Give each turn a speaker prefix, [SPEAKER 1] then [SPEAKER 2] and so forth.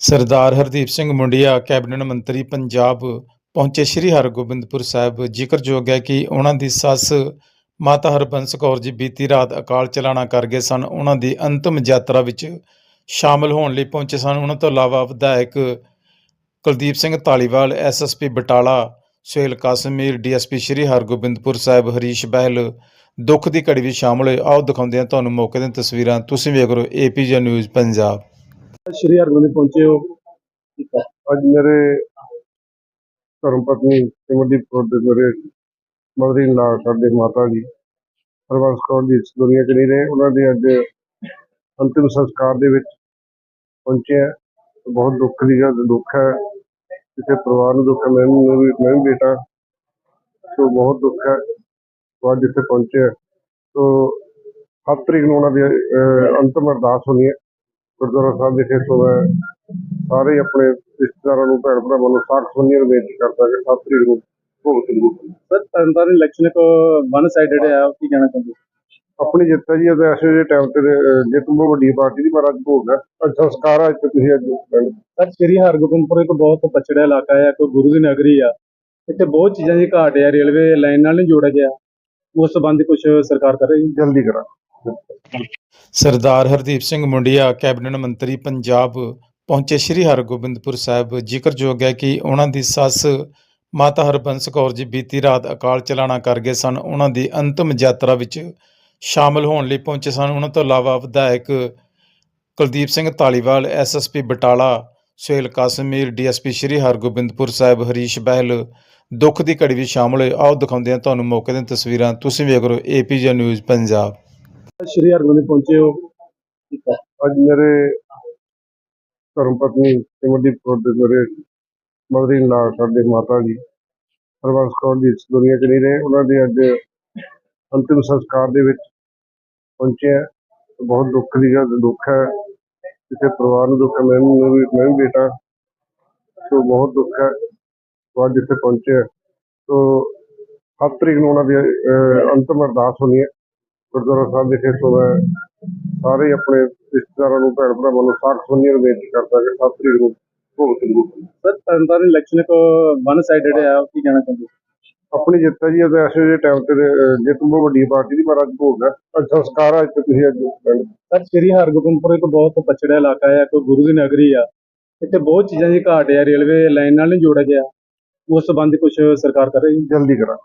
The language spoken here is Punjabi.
[SPEAKER 1] ਸਰਦਾਰ ਹਰਦੀਪ ਸਿੰਘ ਮੁੰਡਿਆ, ਕੈਬਨਿਟ ਮੰਤਰੀ ਪੰਜਾਬ, ਪਹੁੰਚੇ ਸ੍ਰੀ ਹਰਗੋਬਿੰਦਪੁਰ ਸਾਹਿਬ। ਜ਼ਿਕਰਯੋਗ ਹੈ ਕਿ ਉਹਨਾਂ ਦੀ ਸੱਸ ਮਾਤਾ ਹਰਬੰਸ ਕੌਰ ਜੀ ਬੀਤੀ ਰਾਤ ਅਕਾਲ ਚਲਾਣਾ ਕਰ ਗਏ ਸਨ। ਉਹਨਾਂ ਦੀ ਅੰਤਮ ਯਾਤਰਾ ਵਿੱਚ ਸ਼ਾਮਲ ਹੋਣ ਲਈ ਪਹੁੰਚੇ ਸਨ। ਉਹਨਾਂ ਤੋਂ ਇਲਾਵਾ ਵਿਧਾਇਕ ਕੁਲਦੀਪ ਸਿੰਘ ਧਾਲੀਵਾਲ ਐਸਐਸਪੀ ਬਟਾਲਾ, ਸੁਹੇਲ ਕਾਸਮੀਰ ਡੀਐਸਪੀ ਸ੍ਰੀ ਹਰਗੋਬਿੰਦਪੁਰ ਸਾਹਿਬ, ਹਰੀਸ਼ ਬਹਿਲ, ਦੁੱਖ ਦੀ ਘੜੀ ਵਿੱਚ ਸ਼ਾਮਲ ਹੋਏ। ਆਓ ਦਿਖਾਉਂਦੇ ਹਾਂ ਤੁਹਾਨੂੰ ਮੌਕੇ ਦੀਆਂ ਤਸਵੀਰਾਂ। ਤੁਸੀਂ ਵੇਖ ਰਹੇ ਹੋ ਏਪੀਜੀ ਨਿਊਜ਼ ਪੰਜਾਬ।
[SPEAKER 2] ਸ਼੍ਰੀ ਹਰਗੋਬਿੰਦ ਪਹੁੰਚੇ ਹੋ।
[SPEAKER 3] ਅੱਜ ਮੇਰੇ ਧਰਮ ਪਤਨੀ ਸਿਮਰਦੀਪ ਕੌਰ ਦੇ ਮੇਰੇ ਮਦਰ ਇਨ ਲਾ ਸਾਡੇ ਮਾਤਾ ਜੀ ਹਰਬੰਸ ਕੌਰ ਜੀ ਇਸ ਦੁਨੀਆ 'ਚ ਨਹੀਂ ਰਹੇ। ਉਹਨਾਂ ਦੇ ਅੱਜ ਅੰਤਿਮ ਸੰਸਕਾਰ ਦੇ ਵਿੱਚ ਪਹੁੰਚੇ ਹਾਂ ਬਹੁਤ ਦੁੱਖ ਦੀ ਗੱਲ ਦੁੱਖ ਹੈ। ਕਿਸੇ ਪਰਿਵਾਰ ਨੂੰ ਦੁੱਖ ਹੈ ਮੈਨੂੰ ਵੀ ਮੈਂ ਵੀ ਬੇਟਾ। ਸੋ ਬਹੁਤ ਦੁੱਖ ਹੈ ਅੱਜ ਇੱਥੇ ਪਹੁੰਚੇ ਹਾਂ। ਸੋ 7 ਤਰੀਕ ਨੂੰ ਉਹਨਾਂ ਦੀ ਅਹ, ਅੰਤਿਮ ਅਰਦਾਸ ਹੋਣੀ ਹੈ। ਗੁਰਦੁਆਰਾ ਸਾਹਿਬ ਵਿਖੇ ਸੋ ਮੈਂ ਸਾਰੇ ਆਪਣੇ ਰਿਸ਼ਤੇਦਾਰਾਂ ਨੂੰ ਭੈਣ ਭਰਾਵਾਂ ਨੂੰ ਸਾਖ ਸੁਣਨੀ ਨੂੰ ਬੇਨਤੀ ਕਰਦਾ ਕਿ 7 ਤਰੀਕ ਨੂੰ ਭੋਗ ਜ਼ਰੂਰ।
[SPEAKER 2] ਸਰ ਤਰਨਤਾਰਨ ਇਲੈਕਸ਼ਨ ਕੋ ਵਨ ਸਾਈਡਡ ਆਪ ਕੀ ਕਹਿਣਾ ਚਾਹੁੰਦੇ?
[SPEAKER 3] ਆਪਣੀ ਜਿੱਤ ਹੈ ਜੀ ਅਤੇ ਐਸੇ ਜਿਹੇ ਟਾਈਮ ਤੇ ਜਿੱਤ ਬਹੁਤ ਵੱਡੀ ਪਾਰਟੀ ਦੀ ਪਰ ਅੱਜ ਭੋਗ ਹੈ। ਅੱਜ ਸੰਸਕਾਰ ਅੱਜ ਤੇ ਤੁਸੀਂ ਅੱਜ
[SPEAKER 2] ਸਰ ਸ਼੍ਰੀ ਹਰਗੋਬਿੰਦਪੁਰ ਇੱਕ ਬਹੁਤ ਪਛੜਿਆ ਇਲਾਕਾ ਹੈ ਕੋਈ ਗੁਰੂ ਦੀ ਨਗਰੀ ਆ। ਇੱਥੇ ਬਹੁਤ ਚੀਜ਼ਾਂ ਦੀ ਘਾਟ ਹੈ ਰੇਲਵੇ ਲਾਈਨ ਨਾਲ ਨਹੀਂ ਜੋੜਿਆ ਗਿਆ। ਉਸ ਸੰਬੰਧੀ ਕੁਝ ਸਰਕਾਰ ਕਰ ਰਹੀ
[SPEAKER 3] ਜਲਦੀ ਕਰਾਂ
[SPEAKER 1] ਸਰਦਾਰ ਹਰਦੀਪ ਸਿੰਘ ਮੁੰਡਿਆ, ਕੈਬਨਿਟ ਮੰਤਰੀ ਪੰਜਾਬ ਪਹੁੰਚੇ ਸ੍ਰੀ ਹਰਗੋਬਿੰਦਪੁਰ ਸਾਹਿਬ। ਜ਼ਿਕਰਯੋਗ ਹੈ ਕਿ ਉਹਨਾਂ ਦੀ ਸੱਸ ਮਾਤਾ ਹਰਬੰਸ ਕੌਰ ਜੀ ਬੀਤੀ ਰਾਤ ਅਕਾਲ ਚਲਾਣਾ ਕਰ ਗਏ ਸਨ। ਉਹਨਾਂ ਦੀ ਅੰਤਮ ਯਾਤਰਾ ਵਿੱਚ ਸ਼ਾਮਲ ਹੋਣ ਲਈ ਪਹੁੰਚੇ ਸਨ। ਉਹਨਾਂ ਤੋਂ ਇਲਾਵਾ ਵਿਧਾਇਕ ਕੁਲਦੀਪ ਸਿੰਘ ਧਾਲੀਵਾਲ ਐਸਐਸਪੀ ਬਟਾਲਾ, ਸੁਹੇਲ ਕਾਸਮੀਰ ਡੀਐਸਪੀ ਸ੍ਰੀ ਹਰਗੋਬਿੰਦਪੁਰ ਸਾਹਿਬ, ਹਰੀਸ਼ ਬਹਿਲ, ਦੁੱਖ ਦੀ ਘੜੀ ਵਿੱਚ ਸ਼ਾਮਲ ਹੋਏ। ਆਓ ਦਿਖਾਉਂਦੇ ਹਾਂ ਤੁਹਾਨੂੰ ਮੌਕੇ ਦੀਆਂ ਤਸਵੀਰਾਂ। ਤੁਸੀਂ ਵੇਖ ਰਹੇ ਹੋ ਏਪੀਜੀ ਨਿਊਜ਼ ਪੰਜਾਬ।
[SPEAKER 2] ਸ਼੍ਰੀ ਹਰਗੋਬਿੰਦ ਪਹੁੰਚੇ ਹੋ।
[SPEAKER 3] ਅੱਜ ਮੇਰੇ ਧਰਮ ਪਤਨੀ ਸਿਮਰਦੀਪ ਕੌਰ ਦੇ ਮੇਰੇ ਮਦਰ ਇਨ ਲਾ ਸਾਡੇ ਮਾਤਾ ਜੀ ਹਰਬੰਸ ਕੌਰ ਜੀ ਇਸ ਦੁਨੀਆ 'ਚ ਨਹੀਂ ਰਹੇ। ਉਹਨਾਂ ਦੇ ਅੱਜ ਅੰਤਿਮ ਸੰਸਕਾਰ ਦੇ ਵਿੱਚ ਪਹੁੰਚੇ ਹਾਂ ਬਹੁਤ ਦੁੱਖ ਦੀ ਗੱਲ ਦੁੱਖ ਹੈ। ਕਿਸੇ ਪਰਿਵਾਰ ਨੂੰ ਦੁੱਖ ਹੈ ਮੈਨੂੰ ਵੀ ਮੈਂ ਵੀ ਬੇਟਾ। ਸੋ ਬਹੁਤ ਦੁੱਖ ਹੈ। ਅੱਜ ਇੱਥੇ ਪਹੁੰਚੇ ਹਾਂ। ਸੋ 7 ਤਰੀਕ ਨੂੰ ਉਹਨਾਂ ਦੀ ਅੰਤਿਮ ਅਰਦਾਸ ਹੋਣੀ ਹੈ। ਗੁਰਦੁਆਰਾ ਸਾਹਿਬ ਵਿਖੇ ਸੋ ਮੈਂ ਸਾਰੇ ਆਪਣੇ ਰਿਸ਼ਤੇਦਾਰਾਂ ਨੂੰ ਭੈਣ ਭਰਾਵਾਂ ਨੂੰ ਸਾਖ ਸੁਣਨੀ ਨੂੰ ਬੇਨਤੀ ਕਰਦਾ ਕਿ 7 ਤਰੀਕ ਨੂੰ ਭੋਗ ਜ਼ਰੂਰ।
[SPEAKER 2] ਸਰ ਤਰਨਤਾਰਨ ਇਲੈਕਸ਼ਨ ਕੋ ਵਨ ਸਾਈਡਡ ਹੈ ਆਪ ਕੀ ਕਹਿਣਾ ਚਾਹੁੰਦੇ?
[SPEAKER 3] ਆਪਣੀ ਜਿੱਤ ਹੈ ਜੀ ਅਤੇ ਐਸੇ ਜਿਹੇ ਟਾਈਮ ਤੇ ਜਿੱਤ ਬਹੁਤ ਵੱਡੀ ਪਾਰਟੀ ਦੀ ਪਰ ਅੱਜ ਭੋਗ ਹੈ। ਅੱਜ ਸੰਸਕਾਰ ਹੈ ਅੱਜ ਤੇ ਤੁਸੀਂ ਅੱਜ ਪਿੰਡ
[SPEAKER 2] ਸਰ ਸ਼੍ਰੀ ਹਰਗੋਬਿੰਦਪੁਰ ਇੱਕ ਬਹੁਤ ਪਛੜਿਆ ਇਲਾਕਾ ਹੈ ਕੋਈ ਗੁਰੂ ਦੀ ਨਗਰੀ ਆ। ਇੱਥੇ ਬਹੁਤ ਚੀਜ਼ਾਂ ਦੀ ਘਾਟ ਹੈ ਰੇਲਵੇ ਲਾਈਨ ਨਾਲ ਨਹੀਂ ਜੋੜਿਆ ਗਿਆ। ਉਸ ਸੰਬੰਧੀ ਕੁਝ ਸਰਕਾਰ ਕਰ ਰਹੀ
[SPEAKER 3] ਜਲਦੀ ਕਰਾਂ